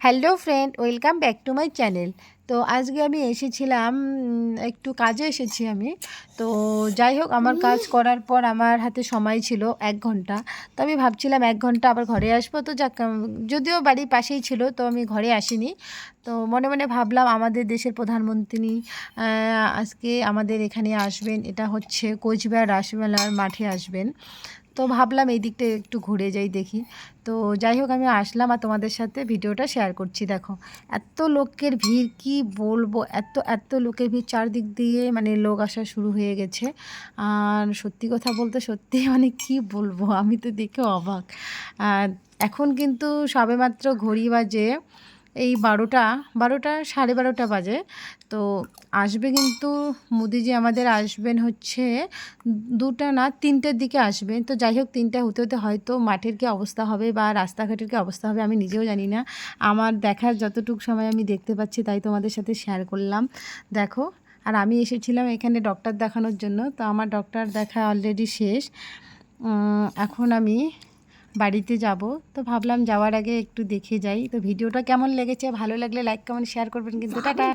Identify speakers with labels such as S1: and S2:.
S1: Hello friend welcome back to my channel তো আজকে আমি এসেছিলাম একটু কাজে এসেছি আমি। তো যাই হোক আমার কাজ করার পর আমার হাতে সময় ছিল এক ঘণ্টা। তো আমি ভাবছিলাম এক ঘণ্টা আবার ঘরে আসব। তো যাক যদিও বাড়ির পাশেই ছিল তো আমি ঘরে আসিনি। তো মনে মনে ভাবলাম আমাদের দেশের প্রধানমন্ত্রী আজকে আমাদের এখানে আসবেন। এটা হচ্ছে কোচবিহার রাসমেলার মাঠে আসবেন। তো ভাবলাম এই দিকটা একটু ঘুরে যাই দেখি। তো যাই হোক আমি আসলাম আর তোমাদের সাথে ভিডিওটা শেয়ার করছি। দেখো এত লোকের ভিড় কি বলব? এত এত লোকের ভিড় চারদিক দিয়ে মানে লোক আসা শুরু হয়ে গেছে। আর সত্যি কথা বলতে সত্যি মানে কি বলব? আমি তো দেখে অবাক। এখন কিন্তু সবেমাত্র ঘড়ি বাজে এই বারোটা বারোটা, সাড়ে বারোটা বাজে। তো আসবে কিন্তু, মোদিজি আমাদের আসবেন হচ্ছে দুটা না তিনটের দিকে আসবেন। তো যাই হোক, তিনটা হতে হতে হয়তো মাঠের কী অবস্থা হবে বা রাস্তাঘাটের কী অবস্থা হবে আমি নিজেও জানি না। আমার দেখার যতটুকু সময় আমি দেখতে পাচ্ছি তাই তোমাদের সাথে শেয়ার করলাম। দেখো, আর আমি এসেছিলাম এখানে ডক্টর দেখানোর জন্য। তো আমার ডক্টর দেখা অলরেডি শেষ। এখন আমি বাড়িতে যাব। তো ভাবলাম যাওয়ার আগে একটু দেখে যাই। তো ভিডিওটা কেমন লেগেছে? ভালো লাগলে লাইক কমেন্ট শেয়ার করবেন কিন্তু। টাটা!